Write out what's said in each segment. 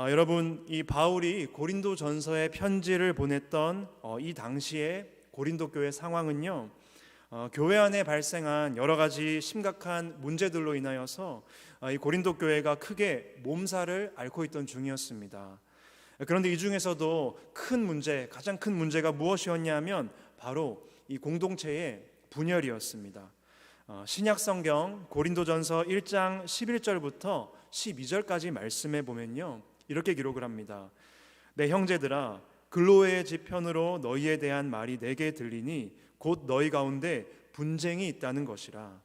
아, 여러분 이 바울이 고린도 전서에 편지를 보냈던 어, 이 당시에 고린도 교회 상황은요 어, 교회 안에 발생한 여러 가지 심각한 문제들로 인하여서 어, 이 고린도 교회가 크게 몸살을 앓고 있던 중이었습니다. 그런데 이 중에서도 큰 문제, 가장 큰 문제가 무엇이었냐면 바로 이 공동체의 분열이었습니다. 어, 신약 성경 고린도전서 1장 11절부터 12절까지 말씀해 보면요. 이렇게 기록을 합니다. 내 형제들아 글로의 지편으로 너희에 대한 말이 내게 들리니 곧 너희 가운데 분쟁이 있다는 것이라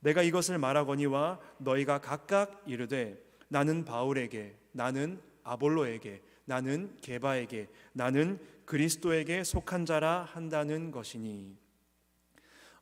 내가 이것을 말하거니와 너희가 각각 이르되 나는 바울에게 나는 아볼로에게 나는 게바에게 나는 그리스도에게 속한 자라 한다는 것이니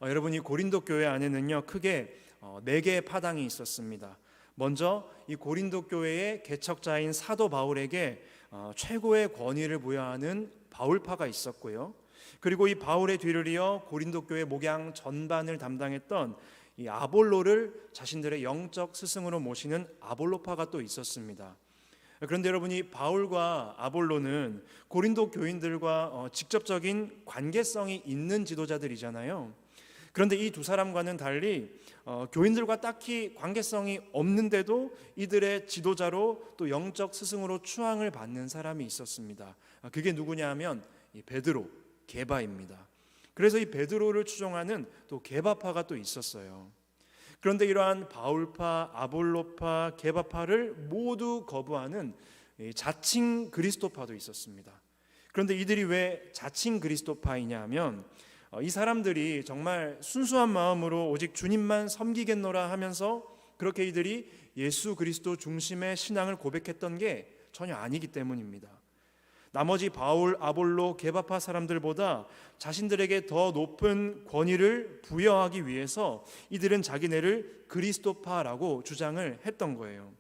어, 여러분이 고린도 교회 안에는요 크게 어, 네 개의 파당이 있었습니다. 먼저 이 고린도 교회의 개척자인 사도 바울에게 어, 최고의 권위를 부여하는 바울파가 있었고요. 그리고 이 바울의 뒤를 이어 고린도 교회 목양 전반을 담당했던 이 아볼로를 자신들의 영적 스승으로 모시는 아볼로파가 또 있었습니다. 그런데 여러분이 바울과 아볼로는 고린도 교인들과 어, 직접적인 관계성이 있는 지도자들이잖아요. 그런데 이 두 사람과는 달리 어, 교인들과 딱히 관계성이 없는데도 이들의 지도자로 또 영적 스승으로 추앙을 받는 사람이 있었습니다. 아, 그게 누구냐 하면 이 베드로, 게바입니다. 그래서 이 베드로를 추종하는 또 게바파가 또 있었어요. 그런데 이러한 바울파, 아볼로파, 게바파를 모두 거부하는 자칭 그리스도파도 있었습니다. 그런데 이들이 왜 자칭 그리스도파이냐 하면 어, 이 사람들이 정말 순수한 마음으로 오직 주님만 섬기겠노라 하면서 그렇게 이들이 예수 그리스도 중심의 신앙을 고백했던 게 전혀 아니기 때문입니다. 나머지 바울, 아볼로, 게바파 사람들보다 자신들에게 더 높은 권위를 부여하기 위해서 이들은 자기네를 그리스도파라고 주장을 했던 거예요.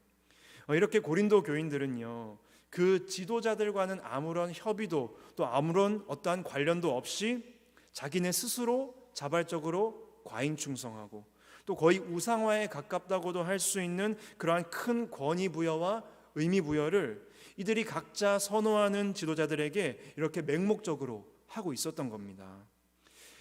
어, 이렇게 고린도 교인들은요, 그 지도자들과는 아무런 협의도 또 아무런 어떠한 관련도 없이 자기네 스스로 자발적으로 과잉 충성하고 또 거의 우상화에 가깝다고도 할 수 있는 그러한 큰 권위 부여와 의미 부여를 이들이 각자 선호하는 지도자들에게 이렇게 맹목적으로 하고 있었던 겁니다.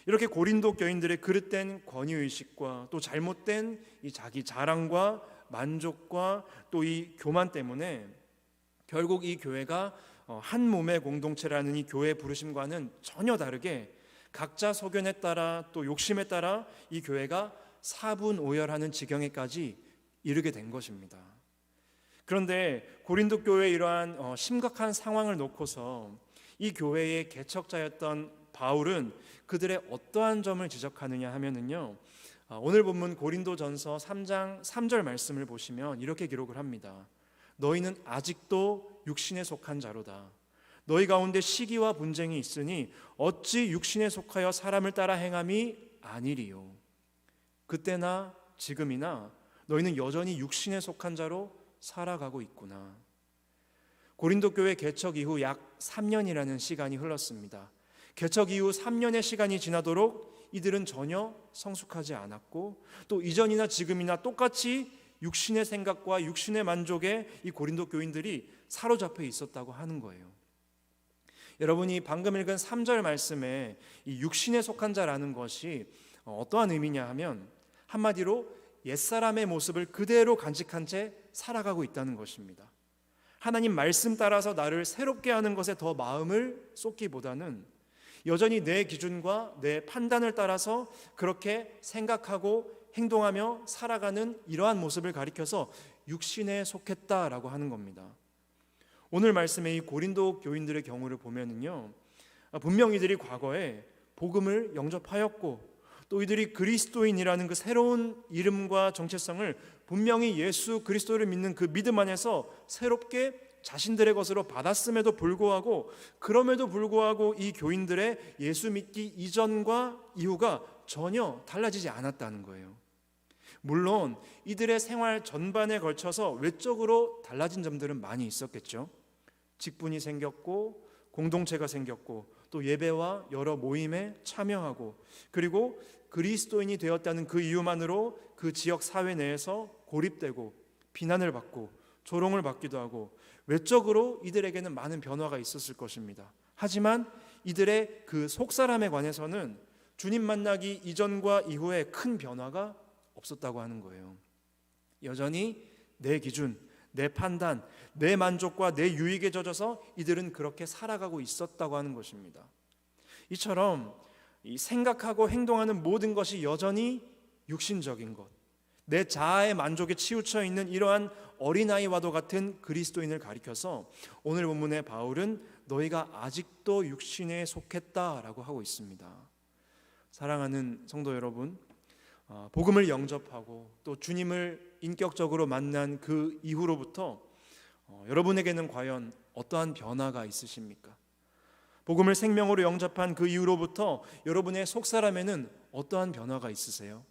이렇게 고린도 교인들의 그릇된 권위 의식과 또 잘못된 이 자기 자랑과 만족과 또 이 교만 때문에 결국 이 교회가 어, 한 몸의 공동체라는 이 교회 부르심과는 전혀 다르게 각자 소견에 따라 또 욕심에 따라 이 교회가 사분오열하는 지경에까지 이르게 된 것입니다. 그런데 고린도 교회 이러한 어, 심각한 상황을 놓고서 이 교회의 개척자였던 바울은 그들의 어떠한 점을 지적하느냐 하면은요. 아, 오늘 본문 고린도전서 3장 3절 말씀을 보시면 이렇게 기록을 합니다. 너희는 아직도 육신에 속한 자로다. 너희 가운데 시기와 분쟁이 있으니 어찌 육신에 속하여 사람을 따라 행함이 아니리요. 그때나 지금이나 너희는 여전히 육신에 속한 자로 살아가고 있구나. 고린도 교회 개척 이후 약 3년이라는 시간이 흘렀습니다. 개척 이후 3년의 시간이 지나도록 이들은 전혀 성숙하지 않았고 또 이전이나 지금이나 똑같이 육신의 생각과 육신의 만족에 이 고린도 교인들이 사로잡혀 있었다고 하는 거예요. 여러분이 방금 읽은 3절 말씀에 이 육신에 속한 자라는 것이 어떠한 의미냐 하면 한마디로 옛사람의 모습을 그대로 간직한 채 살아가고 있다는 것입니다. 하나님 말씀 따라서 나를 새롭게 하는 것에 더 마음을 쏟기보다는 여전히 내 기준과 내 판단을 따라서 그렇게 생각하고 행동하며 살아가는 이러한 모습을 가리켜서 육신에 속했다라고 하는 겁니다. 오늘 말씀의 이 고린도 교인들의 경우를 보면은요. 분명 이들이 과거에 복음을 영접하였고 또 이들이 그리스도인이라는 그 새로운 이름과 정체성을 분명히 예수 그리스도를 믿는 그 믿음 안에서 새롭게 자신들의 것으로 받았음에도 불구하고 그럼에도 불구하고 이 교인들의 예수 믿기 이전과 이후가 전혀 달라지지 않았다는 거예요. 물론 이들의 생활 전반에 걸쳐서 외적으로 달라진 점들은 많이 있었겠죠. 직분이 생겼고 공동체가 생겼고 또 예배와 여러 모임에 참여하고 그리고 그리스도인이 되었다는 그 이유만으로 그 지역 사회 내에서 고립되고 비난을 받고 조롱을 받기도 하고 외적으로 이들에게는 많은 변화가 있었을 것입니다. 하지만 이들의 그 속사람에 관해서는 주님 만나기 이전과 이후에 큰 변화가 없었다고 하는 거예요. 여전히 내 기준, 내 판단, 내 만족과 내 유익에 젖어서 이들은 그렇게 살아가고 있었다고 하는 것입니다. 이처럼 이 생각하고 행동하는 모든 것이 여전히 육신적인 것, 내 자아의 만족에 치우쳐 있는 이러한 어린아이와도 같은 그리스도인을 가리켜서 오늘 본문의 바울은 너희가 아직도 육신에 속했다라고 하고 있습니다. 사랑하는 성도 여러분, 어, 복음을 영접하고 또 주님을 인격적으로 만난 그 이후로부터 어, 여러분에게는 과연 어떠한 변화가 있으십니까? 복음을 생명으로 영접한 그 이후로부터 여러분의 속사람에는 어떠한 변화가 있으세요?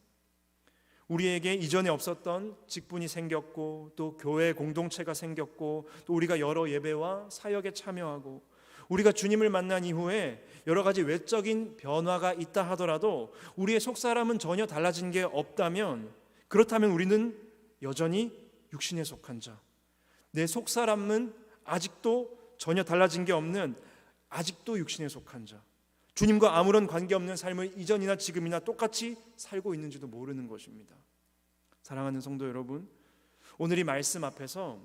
우리에게 이전에 없었던 직분이 생겼고 또 교회 공동체가 생겼고 또 우리가 여러 예배와 사역에 참여하고 우리가 주님을 만난 이후에 여러 가지 외적인 변화가 있다 하더라도 우리의 속사람은 전혀 달라진 게 없다면 그렇다면 우리는 여전히 육신에 속한 자. 내 속사람은 아직도 전혀 달라진 게 없는 아직도 육신에 속한 자. 주님과 아무런 관계없는 삶을 이전이나 지금이나 똑같이 살고 있는지도 모르는 것입니다. 사랑하는 성도 여러분, 오늘 이 말씀 앞에서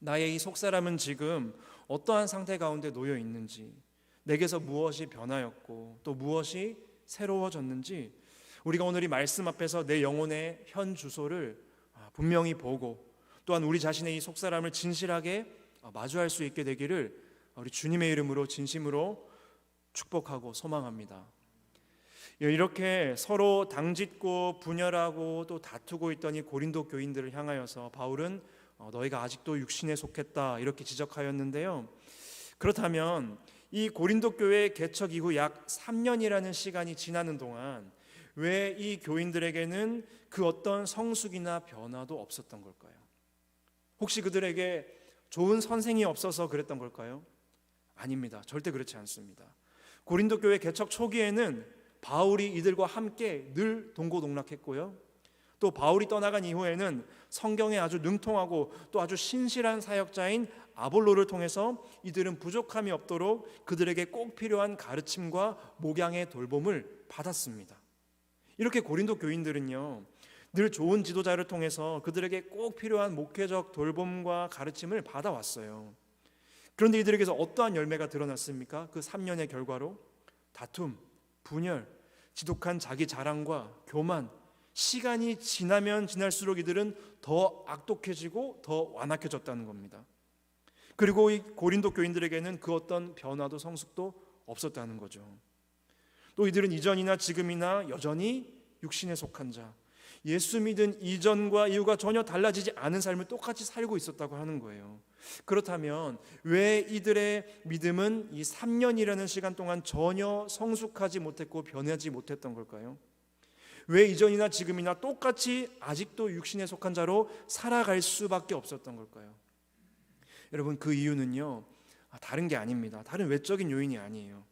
나의 이 속사람은 지금 어떠한 상태 가운데 놓여 있는지, 내게서 무엇이 변하였고 또 무엇이 새로워졌는지 우리가 오늘 이 말씀 앞에서 내 영혼의 현 주소를 아, 분명히 보고 또한 우리 자신의 이 속사람을 진실하게 아, 마주할 수 있게 되기를 우리 주님의 이름으로 진심으로 축복하고 소망합니다. 예, 이렇게 서로 당짓고 분열하고 또 다투고 있던 이 고린도 교인들을 향하여서 바울은 어, 너희가 아직도 육신에 속했다 이렇게 지적하였는데요. 그렇다면 이 고린도 교회 개척 이후 약 3년이라는 시간이 지나는 동안 왜 이 교인들에게는 그 어떤 성숙이나 변화도 없었던 걸까요? 혹시 그들에게 좋은 선생이 없어서 그랬던 걸까요? 아닙니다. 절대 그렇지 않습니다. 고린도 교회 개척 초기에는 바울이 이들과 함께 늘 동고동락했고요. 또 바울이 떠나간 이후에는 성경에 아주 능통하고 또 아주 신실한 사역자인 아볼로를 통해서 이들은 부족함이 없도록 그들에게 꼭 필요한 가르침과 목양의 돌봄을 받았습니다. 이렇게 고린도 교인들은요. 늘 좋은 지도자를 통해서 그들에게 꼭 필요한 목회적 돌봄과 가르침을 받아왔어요. 그런데 이들에게서 어떠한 열매가 드러났습니까? 그 3년의 결과로 다툼, 분열, 지독한 자기 자랑과 교만, 시간이 지나면 지날수록 이들은 더 악독해지고 더 완악해졌다는 겁니다. 그리고 이 고린도 교인들에게는 그 어떤 변화도 성숙도 없었다는 거죠. 또 이들은 이전이나 지금이나 여전히 육신에 속한 자, 예수 믿은 이전과 이후가 전혀 달라지지 않은 삶을 똑같이 살고 있었다고 하는 거예요. 그렇다면 왜 이들의 믿음은 이 3년이라는 시간 동안 전혀 성숙하지 못했고 변하지 못했던 걸까요? 왜 이전이나 지금이나 똑같이 아직도 육신에 속한 자로 살아갈 수밖에 없었던 걸까요? 여러분 그 이유는요 아, 다른 게 아닙니다. 다른 외적인 요인이 아니에요.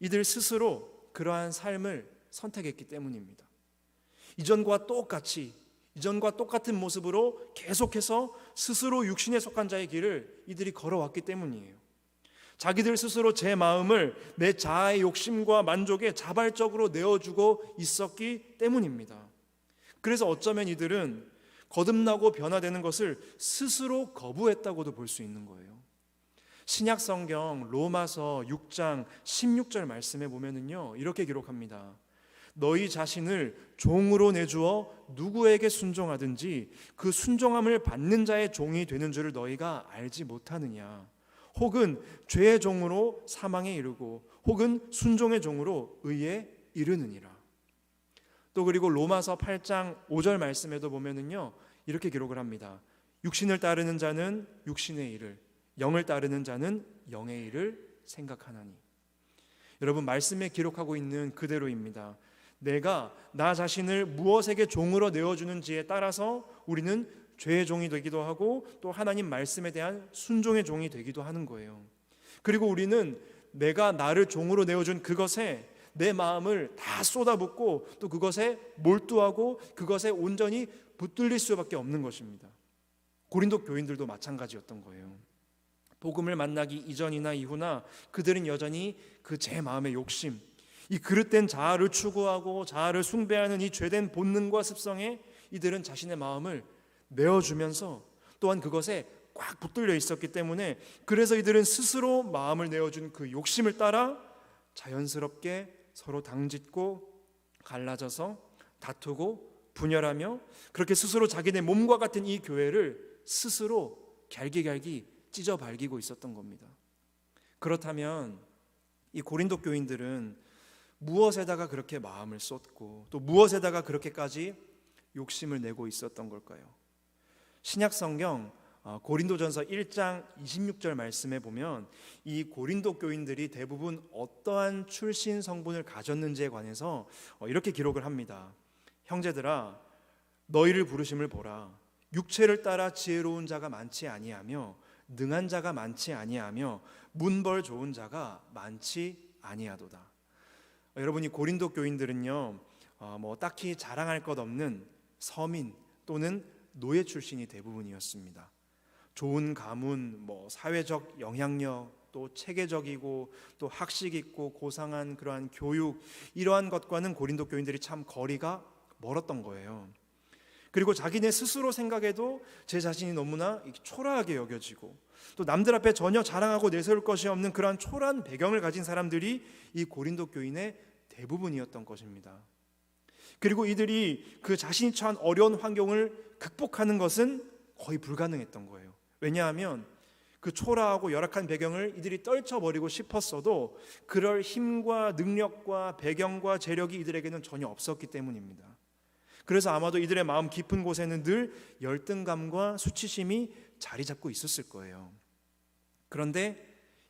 이들 스스로 그러한 삶을 선택했기 때문입니다. 이전과 똑같이 이전과 똑같은 모습으로 계속해서 스스로 육신에 속한 자의 길을 이들이 걸어왔기 때문이에요. 자기들 스스로 제 마음을 내 자아의 욕심과 만족에 자발적으로 내어주고 있었기 때문입니다. 그래서 어쩌면 이들은 거듭나고 변화되는 것을 스스로 거부했다고도 볼 수 있는 거예요. 신약 성경 로마서 6장 16절 말씀에 보면은요. 이렇게 기록합니다. 너희 자신을 종으로 내주어 누구에게 순종하든지 그 순종함을 받는 자의 종이 되는 줄을 너희가 알지 못하느냐 혹은 죄의 종으로 사망에 이르고 혹은 순종의 종으로 의에 이르느니라. 또 그리고 로마서 8장 5절 말씀에도 보면은요 이렇게 기록을 합니다. 육신을 따르는 자는 육신의 일을 영을 따르는 자는 영의 일을 생각하나니. 여러분 말씀에 기록하고 있는 그대로입니다. 내가 나 자신을 무엇에게 종으로 내어 주는지에 따라서 우리는 죄의 종이 되기도 하고 또 하나님 말씀에 대한 순종의 종이 되기도 하는 거예요. 그리고 우리는 내가 나를 종으로 내어준 그것에 내 마음을 다 쏟아붓고 또 그것에 몰두하고 그것에 온전히 붙들릴 수밖에 없는 것입니다. 고린도 교인들도 마찬가지였던 거예요. 복음을 만나기 이전이나 이후나 그들은 여전히 그 제 마음의 욕심, 이 그릇된 자아를 추구하고 자아를 숭배하는 이 죄된 본능과 습성에 이들은 자신의 마음을 내어주면서 또한 그것에 꽉 붙들려 있었기 때문에 그래서 이들은 스스로 마음을 내어준 그 욕심을 따라 자연스럽게 서로 당짓고 갈라져서 다투고 분열하며 그렇게 스스로 자기네 몸과 같은 이 교회를 스스로 갈기갈기 찢어 발기고 있었던 겁니다. 그렇다면 이 고린도 교인들은 무엇에다가 그렇게 마음을 쏟고 또 무엇에다가 그렇게까지 욕심을 내고 있었던 걸까요? 신약 성경 어, 고린도전서 1장 26절 말씀에 보면 이 고린도 교인들이 대부분 어떠한 출신 성분을 가졌는지에 관해서 어, 이렇게 기록을 합니다. 형제들아 너희를 부르심을 보라 육체를 따라 지혜로운 자가 많지 아니하며 능한 자가 많지 아니하며 문벌 좋은 자가 많지 아니하도다. 어, 여러분이 고린도 교인들은요, 어, 뭐 딱히 자랑할 것 없는 서민 또는 노예 출신이 대부분이었습니다. 좋은 가문, 뭐 사회적 영향력, 또 체계적이고 또 학식 있고 고상한 그러한 교육 이러한 것과는 고린도 교인들이 참 거리가 멀었던 거예요. 그리고 자기네 스스로 생각해도 제 자신이 너무나 초라하게 여겨지고 또 남들 앞에 전혀 자랑하고 내세울 것이 없는 그러한 초라한 배경을 가진 사람들이 이 고린도 교인의 대부분이었던 것입니다. 그리고 이들이 그 자신이 처한 어려운 환경을 극복하는 것은 거의 불가능했던 거예요. 왜냐하면 그 초라하고 열악한 배경을 이들이 떨쳐버리고 싶었어도 그럴 힘과 능력과 배경과 재력이 이들에게는 전혀 없었기 때문입니다. 그래서 아마도 이들의 마음 깊은 곳에는 늘 열등감과 수치심이 자리 잡고 있었을 거예요. 그런데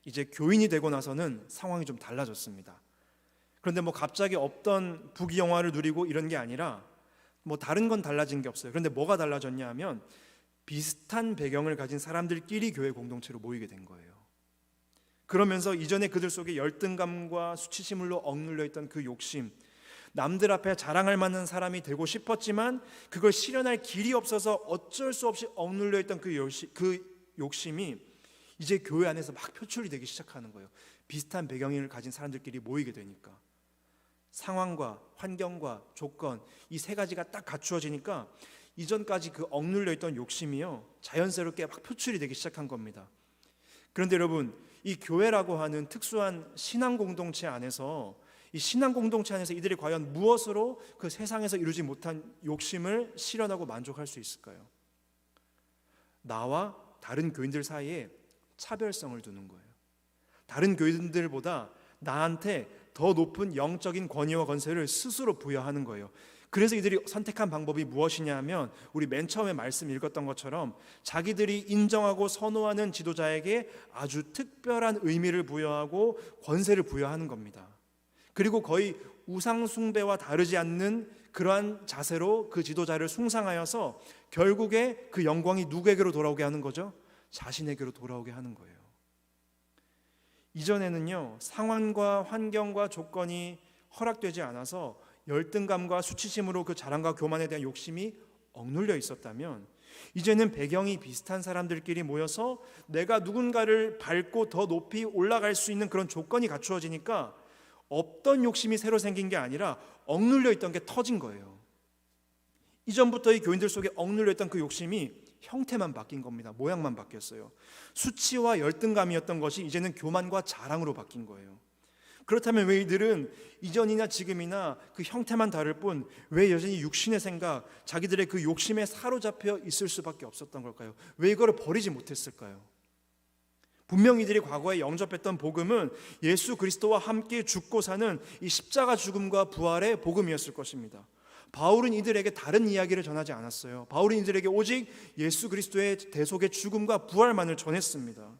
이제 교인이 되고 나서는 상황이 좀 달라졌습니다. 그런데 뭐 갑자기 없던 부귀 영화를 누리고 이런 게 아니라 뭐 다른 건 달라진 게 없어요. 그런데 뭐가 달라졌냐 하면 비슷한 배경을 가진 사람들끼리 교회 공동체로 모이게 된 거예요. 그러면서 이전에 그들 속에 열등감과 수치심으로 억눌려 있던 그 욕심, 남들 앞에 자랑할 만한 사람이 되고 싶었지만 그걸 실현할 길이 없어서 어쩔 수 없이 억눌려 있던 그, 욕심, 그 욕심이 이제 교회 안에서 막 표출이 되기 시작하는 거예요. 비슷한 배경을 가진 사람들끼리 모이게 되니까. 상황과 환경과 조건 이 세 가지가 딱 갖추어지니까 이전까지 그 억눌려 있던 욕심이요 자연스럽게 막 표출이 되기 시작한 겁니다. 그런데 여러분 이 교회라고 하는 특수한 신앙 공동체 안에서 이 신앙 공동체 안에서 이들이 과연 무엇으로 그 세상에서 이루지 못한 욕심을 실현하고 만족할 수 있을까요? 나와 다른 교인들 사이에 차별성을 두는 거예요. 다른 교인들보다 나한테 더 높은 영적인 권위와 건세를 스스로 부여하는 거예요. 그래서 이들이 선택한 방법이 무엇이냐 하면 우리 맨 처음에 말씀 읽었던 것처럼 자기들이 인정하고 선호하는 지도자에게 아주 특별한 의미를 부여하고 권세를 부여하는 겁니다. 그리고 거의 우상숭배와 다르지 않는 그러한 자세로 그 지도자를 숭상하여서 결국에 그 영광이 누구에게로 돌아오게 하는 거죠? 자신에게로 돌아오게 하는 거예요. 이전에는요 상황과 환경과 조건이 허락되지 않아서 열등감과 수치심으로 그 자랑과 교만에 대한 욕심이 억눌려 있었다면 이제는 배경이 비슷한 사람들끼리 모여서 내가 누군가를 밟고 더 높이 올라갈 수 있는 그런 조건이 갖추어지니까 없던 욕심이 새로 생긴 게 아니라 억눌려 있던 게 터진 거예요. 이전부터 이 교인들 속에 억눌려 있던 그 욕심이 형태만 바뀐 겁니다. 모양만 바뀌었어요. 수치와 열등감이었던 것이 이제는 교만과 자랑으로 바뀐 거예요. 그렇다면 왜 이들은 이전이나 지금이나 그 형태만 다를 뿐 왜 여전히 육신의 생각, 자기들의 그 욕심에 사로잡혀 있을 수밖에 없었던 걸까요? 왜 이거를 버리지 못했을까요? 분명 이들이 과거에 영접했던 복음은 예수 그리스도와 함께 죽고 사는 이 십자가 죽음과 부활의 복음이었을 것입니다. 바울은 이들에게 다른 이야기를 전하지 않았어요. 바울은 이들에게 오직 예수 그리스도의 대속의 죽음과 부활만을 전했습니다.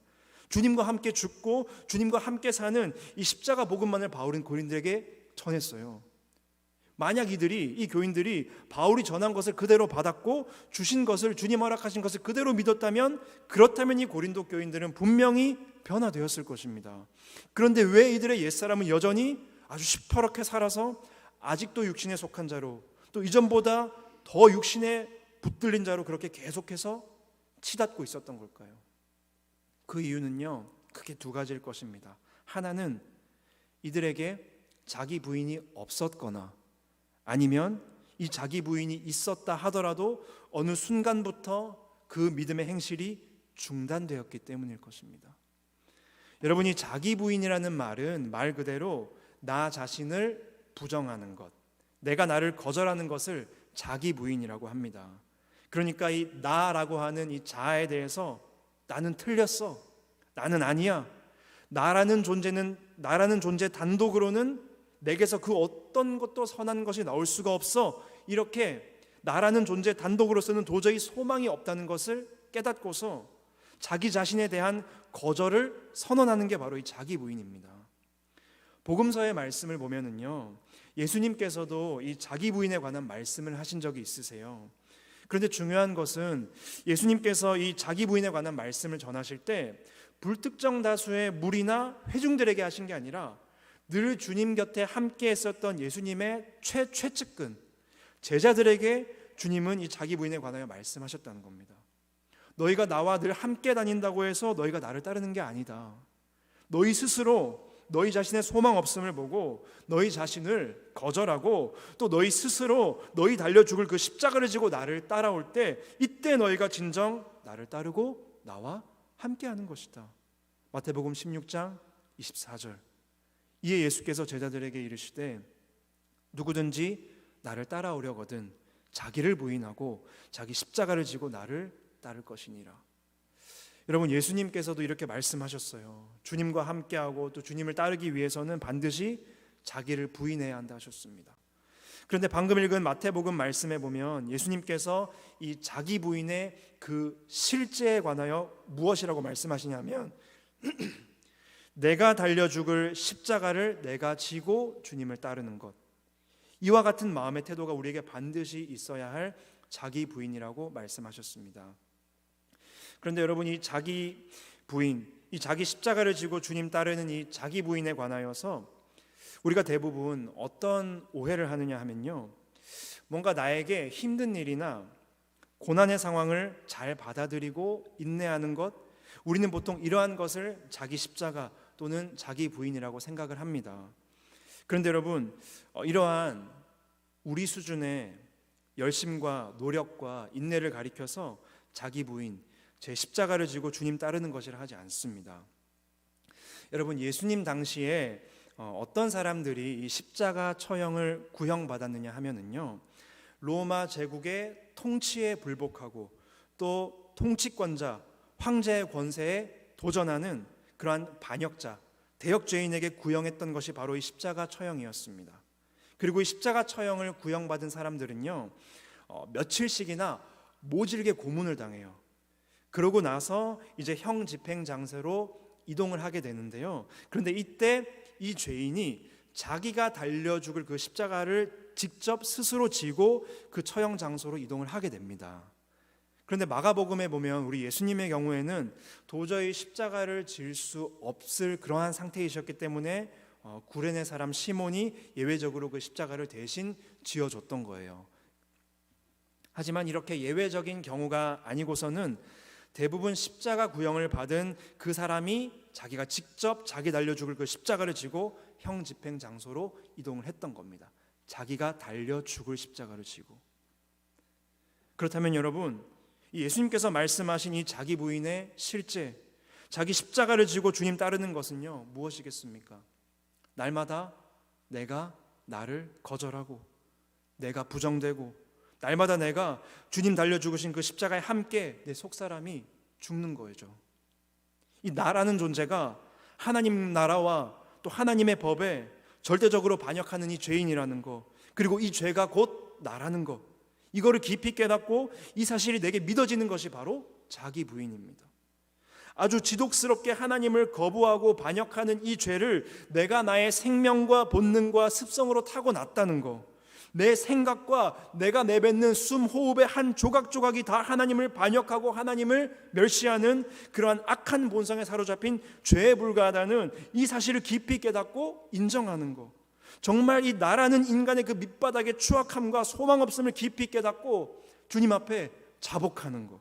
주님과 함께 죽고 주님과 함께 사는 이 십자가 복음만을 바울은 고린들에게 전했어요. 만약 이들이 이 교인들이 바울이 전한 것을 그대로 받았고 주신 것을 주님 허락하신 것을 그대로 믿었다면 그렇다면 이 고린도 교인들은 분명히 변화되었을 것입니다. 그런데 왜 이들의 옛사람은 여전히 아주 시퍼렇게 살아서 아직도 육신에 속한 자로 또 이전보다 더 육신에 붙들린 자로 그렇게 계속해서 치닫고 있었던 걸까요? 그 이유는요, 크게 두 가지일 것입니다. 하나는 이들에게 자기 부인이 없었거나 아니면 이 자기 부인이 있었다 하더라도 어느 순간부터 그 믿음의 행실이 중단되었기 때문일 것입니다. 여러분이 자기 부인이라는 말은 말 그대로 나 자신을 부정하는 것, 내가 나를 거절하는 것을 자기 부인이라고 합니다. 그러니까 이 나라고 하는 이 자아에 대해서 나는 틀렸어. 나는 아니야. 나라는 존재는 나라는 존재 단독으로는 내게서 그 어떤 것도 선한 것이 나올 수가 없어. 이렇게 나라는 존재 단독으로서는 도저히 소망이 없다는 것을 깨닫고서 자기 자신에 대한 거절을 선언하는 게 바로 이 자기 부인입니다. 복음서의 말씀을 보면은요. 예수님께서도 이 자기 부인에 관한 말씀을 하신 적이 있으세요. 그런데 중요한 것은 예수님께서 이 자기 부인에 관한 말씀을 전하실 때 불특정 다수의 무리나 회중들에게 하신 게 아니라 늘 주님 곁에 함께 했었던 예수님의 최 최측근 제자들에게 주님은 이 자기 부인에 관하여 말씀하셨다는 겁니다. 너희가 나와 늘 함께 다닌다고 해서 너희가 나를 따르는 게 아니다. 너희 스스로 너희 자신의 소망 없음을 보고 너희 자신을 거절하고 또 너희 스스로 너희 달려 죽을 그 십자가를 지고 나를 따라올 때 이때 너희가 진정 나를 따르고 나와 함께 하는 것이다. 마태복음 16장 24절. 이에 예수께서 제자들에게 이르시되 누구든지 나를 따라오려거든 자기를 부인하고 자기 십자가를 지고 나를 따를 것이니라. 여러분 예수님께서도 이렇게 말씀하셨어요. 주님과 함께하고 또 주님을 따르기 위해서는 반드시 자기를 부인해야 한다 하셨습니다. 그런데 방금 읽은 마태복음 말씀에 보면 예수님께서 이 자기 부인의 그 실제에 관하여 무엇이라고 말씀하시냐면 내가 달려 죽을 십자가를 내가 지고 주님을 따르는 것. 이와 같은 마음의 태도가 우리에게 반드시 있어야 할 자기 부인이라고 말씀하셨습니다. 그런데 여러분이 자기 부인, 이 자기 십자가를 지고 주님 따르는 이 자기 부인에 관하여서 우리가 대부분 어떤 오해를 하느냐 하면요. 뭔가 나에게 힘든 일이나 고난의 상황을 잘 받아들이고 인내하는 것, 우리는 보통 이러한 것을 자기 십자가 또는 자기 부인이라고 생각을 합니다. 그런데 여러분, 어, 이러한 우리 수준의 열심과 노력과 인내를 가리켜서 자기 부인, 제 십자가를 지고 주님 따르는 것이라 하지 않습니다. 여러분 예수님 당시에 어, 어떤 사람들이 이 십자가 처형을 구형받았느냐 하면은요. 로마 제국의 통치에 불복하고 또 통치권자 황제의 권세에 도전하는 그러한 반역자 대역죄인에게 구형했던 것이 바로 이 십자가 처형이었습니다. 그리고 이 십자가 처형을 구형받은 사람들은요 어, 며칠씩이나 모질게 고문을 당해요. 그러고 나서 이제 형 집행 장소로 이동을 하게 되는데요. 그런데 이때 이 죄인이 자기가 달려 죽을 그 십자가를 직접 스스로 지고 그 처형 장소로 이동을 하게 됩니다. 그런데 마가복음에 보면 우리 예수님의 경우에는 도저히 십자가를 질 수 없을 그러한 상태이셨기 때문에 어, 구레네 사람 시몬이 예외적으로 그 십자가를 대신 지어줬던 거예요. 하지만 이렇게 예외적인 경우가 아니고서는 대부분 십자가 구형을 받은 그 사람이 자기가 직접 자기 달려 죽을 그 십자가를 지고 형 집행 장소로 이동을 했던 겁니다. 자기가 달려 죽을 십자가를 지고. 그렇다면 여러분, 예수님께서 말씀하신 이 자기 부인의 실제, 자기 십자가를 지고 주님 따르는 것은요, 무엇이겠습니까? 날마다 내가 나를 거절하고, 내가 부정되고, 날마다 내가 주님 달려 죽으신 그 십자가에 함께 내 속사람이 죽는 거죠. 이 나라는 존재가 하나님 나라와 또 하나님의 법에 절대적으로 반역하는 이 죄인이라는 거, 그리고 이 죄가 곧 나라는 거, 이거를 깊이 깨닫고 이 사실이 내게 믿어지는 것이 바로 자기 부인입니다. 아주 지독스럽게 하나님을 거부하고 반역하는 이 죄를 내가 나의 생명과 본능과 습성으로 타고났다는 거, 내 생각과 내가 내뱉는 숨 호흡의 한 조각조각이 다 하나님을 반역하고 하나님을 멸시하는 그러한 악한 본성에 사로잡힌 죄에 불과하다는 이 사실을 깊이 깨닫고 인정하는 것. 정말 이 나라는 인간의 그 밑바닥의 추악함과 소망 없음을 깊이 깨닫고 주님 앞에 자복하는 것.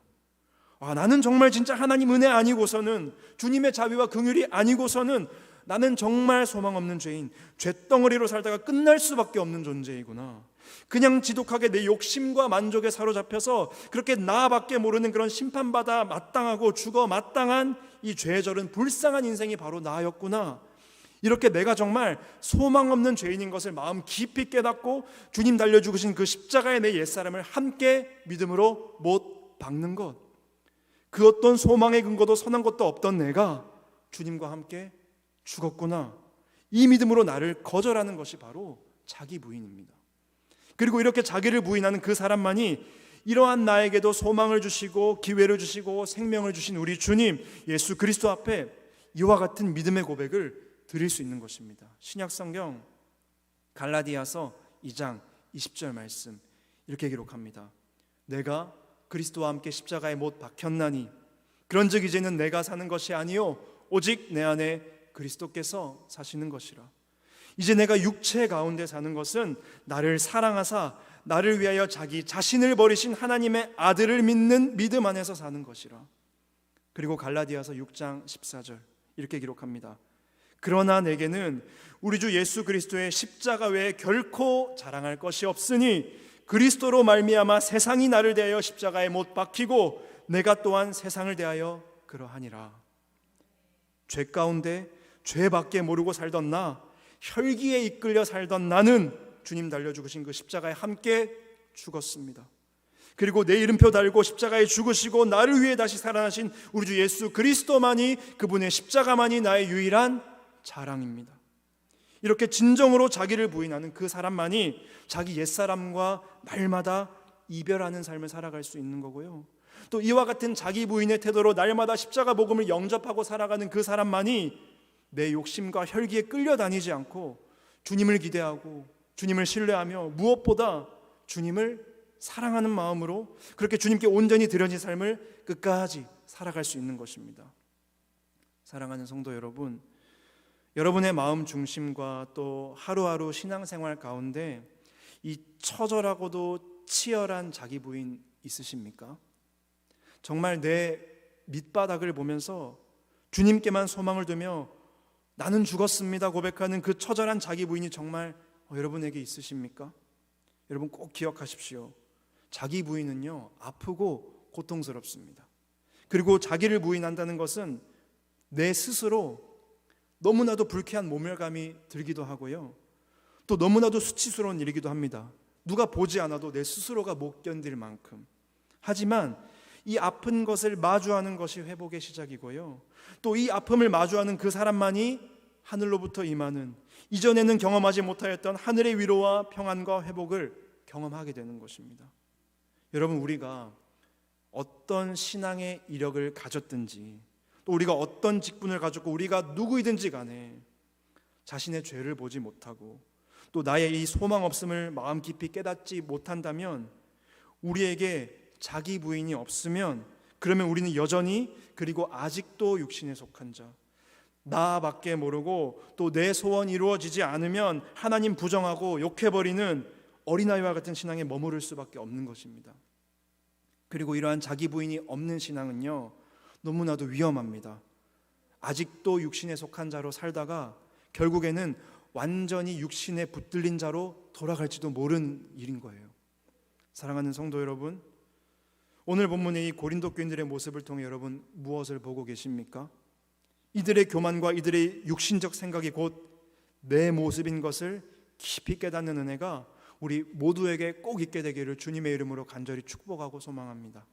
아, 나는 정말 진짜 하나님 은혜 아니고서는 주님의 자비와 긍휼이 아니고서는 나는 정말 소망 없는 죄인, 죄덩어리로 살다가 끝날 수밖에 없는 존재이구나. 그냥 지독하게 내 욕심과 만족에 사로잡혀서 그렇게 나밖에 모르는 그런 심판받아 마땅하고 죽어 마땅한 이 죄절은 불쌍한 인생이 바로 나였구나. 이렇게 내가 정말 소망 없는 죄인인 것을 마음 깊이 깨닫고 주님 달려 죽으신 그 십자가의 내 옛사람을 함께 믿음으로 못 박는 것. 그 어떤 소망의 근거도 선한 것도 없던 내가 주님과 함께 죽었구나. 이 믿음으로 나를 거절하는 것이 바로 자기 부인입니다. 그리고 이렇게 자기를 부인하는 그 사람만이 이러한 나에게도 소망을 주시고 기회를 주시고 생명을 주신 우리 주님 예수 그리스도 앞에 이와 같은 믿음의 고백을 드릴 수 있는 것입니다. 신약 성경 갈라디아서 2장 20절 말씀 이렇게 기록합니다. 내가 그리스도와 함께 십자가에 못 박혔나니 그런즉 이제는 내가 사는 것이 아니요 오직 내 안에 그리스도께서 사시는 것이라. 이제 내가 육체 가운데 사는 것은 나를 사랑하사 나를 위하여 자기 자신을 버리신 하나님의 아들을 믿는 믿음 안에서 사는 것이라. 그리고 갈라디아서 6장 14절 이렇게 기록합니다. 그러나 내게는 우리 주 예수 그리스도의 십자가 외에 결코 자랑할 것이 없으니 그리스도로 말미암아 세상이 나를 대하여 십자가에 못 박히고 내가 또한 세상을 대하여 그러하니라. 죄 가운데 죄밖에 모르고 살던 나 혈기에 이끌려 살던 나는 주님 달려 죽으신 그 십자가에 함께 죽었습니다. 그리고 내 이름표 달고 십자가에 죽으시고 나를 위해 다시 살아나신 우리 주 예수 그리스도만이 그분의 십자가만이 나의 유일한 자랑입니다. 이렇게 진정으로 자기를 부인하는 그 사람만이 자기 옛사람과 날마다 이별하는 삶을 살아갈 수 있는 거고요. 또 이와 같은 자기 부인의 태도로 날마다 십자가 복음을 영접하고 살아가는 그 사람만이 내 욕심과 혈기에 끌려다니지 않고 주님을 기대하고 주님을 신뢰하며 무엇보다 주님을 사랑하는 마음으로 그렇게 주님께 온전히 드려진 삶을 끝까지 살아갈 수 있는 것입니다. 사랑하는 성도 여러분, 여러분의 마음 중심과 또 하루하루 신앙생활 가운데 이 처절하고도 치열한 자기 부인 있으십니까? 정말 내 밑바닥을 보면서 주님께만 소망을 두며 나는 죽었습니다 고백하는 그 처절한 자기 부인이 정말 어, 여러분에게 있으십니까? 여러분 꼭 기억하십시오. 자기 부인은요, 아프고 고통스럽습니다. 그리고 자기를 부인한다는 것은 내 스스로 너무나도 불쾌한 모멸감이 들기도 하고요. 또 너무나도 수치스러운 일이기도 합니다. 누가 보지 않아도 내 스스로가 못 견딜 만큼. 하지만 이 아픈 것을 마주하는 것이 회복의 시작이고요. 또 이 아픔을 마주하는 그 사람만이 하늘로부터 임하는 이전에는 경험하지 못하였던 하늘의 위로와 평안과 회복을 경험하게 되는 것입니다. 여러분 우리가 어떤 신앙의 이력을 가졌든지 또 우리가 어떤 직분을 가졌고 우리가 누구이든지 간에 자신의 죄를 보지 못하고 또 나의 이 소망 없음을 마음 깊이 깨닫지 못한다면 우리에게 자기 부인이 없으면 그러면 우리는 여전히 그리고 아직도 육신에 속한 자 나밖에 모르고 또 내 소원 이루어지지 않으면 하나님 부정하고 욕해버리는 어린아이와 같은 신앙에 머무를 수밖에 없는 것입니다. 그리고 이러한 자기 부인이 없는 신앙은요 너무나도 위험합니다. 아직도 육신에 속한 자로 살다가 결국에는 완전히 육신에 붙들린 자로 돌아갈지도 모르는 일인 거예요. 사랑하는 성도 여러분, 오늘 본문의 이 고린도 교인들의 모습을 통해 여러분 무엇을 보고 계십니까? 이들의 교만과 이들의 육신적 생각이 곧 내 모습인 것을 깊이 깨닫는 은혜가 우리 모두에게 꼭 있게 되기를 주님의 이름으로 간절히 축복하고 소망합니다.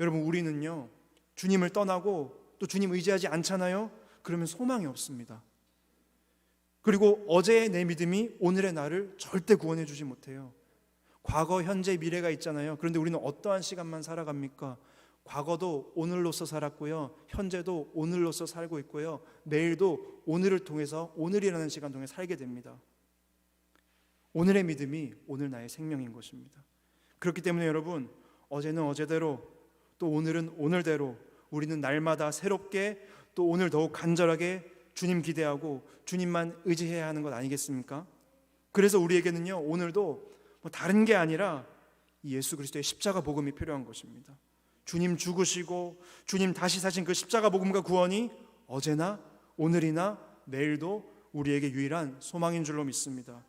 여러분 우리는요 주님을 떠나고 또 주님 의지하지 않잖아요. 그러면 소망이 없습니다. 그리고 어제의 내 믿음이 오늘의 나를 절대 구원해 주지 못해요. 과거, 현재, 미래가 있잖아요. 그런데 우리는 어떠한 시간만 살아갑니까? 과거도 오늘로서 살았고요. 현재도 오늘로서 살고 있고요. 내일도 오늘을 통해서 오늘이라는 시간 통해 살게 됩니다. 오늘의 믿음이 오늘 나의 생명인 것입니다. 그렇기 때문에 여러분, 어제는 어제대로 또 오늘은 오늘대로 우리는 날마다 새롭게 또 오늘 더욱 간절하게 주님 기대하고 주님만 의지해야 하는 것 아니겠습니까? 그래서 우리에게는요, 오늘도 뭐 다른 게 아니라 예수 그리스도의 십자가 복음이 필요한 것입니다. 주님 죽으시고 주님 다시 사신 그 십자가 복음과 구원이 어제나 오늘이나 내일도 우리에게 유일한 소망인 줄로 믿습니다.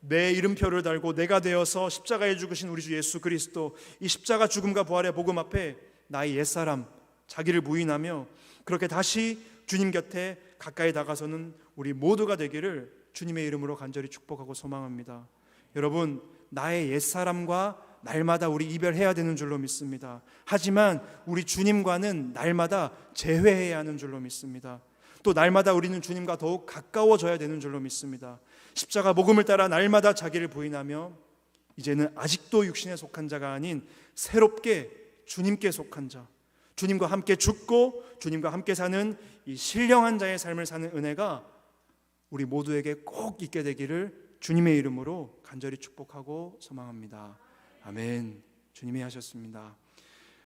내 이름표를 달고 내가 되어서 십자가에 죽으신 우리 주 예수 그리스도 이 십자가 죽음과 부활의 복음 앞에 나의 옛사람 자기를 부인하며 그렇게 다시 주님 곁에 가까이 다가서는 우리 모두가 되기를 주님의 이름으로 간절히 축복하고 소망합니다. 여러분 나의 옛사람과 날마다 우리 이별해야 되는 줄로 믿습니다. 하지만 우리 주님과는 날마다 재회해야 하는 줄로 믿습니다. 또 날마다 우리는 주님과 더욱 가까워져야 되는 줄로 믿습니다. 십자가 복음을 따라 날마다 자기를 부인하며 이제는 아직도 육신에 속한 자가 아닌 새롭게 주님께 속한 자, 주님과 함께 죽고 주님과 함께 사는 이 신령한 자의 삶을 사는 은혜가 우리 모두에게 꼭 있게 되기를 주님의 이름으로 간절히 축복하고 소망합니다. 아멘. 주님이 하셨습니다.